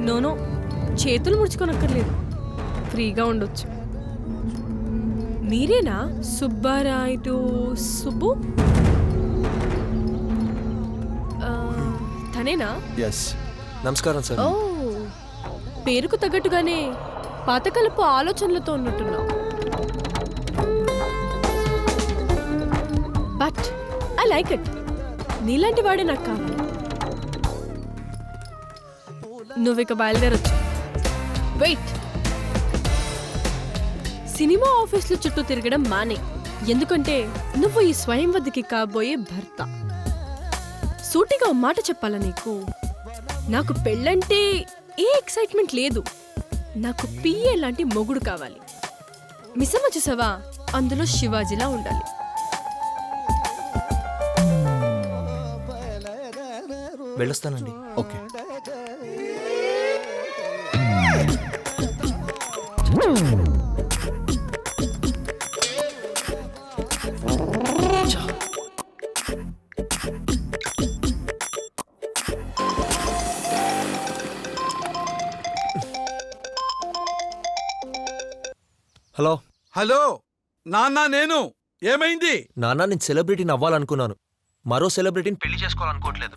No no చేతులు ముడుచుకోనక్కర్లేదు. ఫ్రీగా ఉండొచ్చు. మీరేనా? సుబ్బారాయుడు సుబ్బు? తనేనా? ఎస్ నమస్కారం సార్. ఓ. పేరుకు తగ్గట్టుగానే పాతకాలపు ఆలోచనలతో ఉన్నట్టున్నావు. బట్ ఐ లైక్ ఇట్ నీలాంటి వాడే నాకు కావాలి. నువ్వు ఇక బయలుదేరొచ్చు. వెయిట్. సినిమా ఆఫీసుల చుట్టూ తిరగడం మానే. ఎందుకంటే నువ్వు ఈ స్వయం వద్దకి కాబోయే భర్త. సూటిగా మాట చెప్పాలా నీకు? నాకు పెళ్ళంటే ఏ ఎక్సైట్మెంట్ లేదు. నాకు పిఏ లాంటి మొగుడు కావాలి. మిసమ్మ చూసావా? అందులో శివాజీలా ఉండాలి. వెళ్ళొస్తానండి. ఓకే. హలో. హలో నాన్న నేను. ఏమైంది? నాన్న నేను సెలబ్రిటీని అవ్వాలనుకున్నాను. మరో సెలబ్రిటీని పెళ్ళి చేసుకోవాలనుకోవట్లేదు.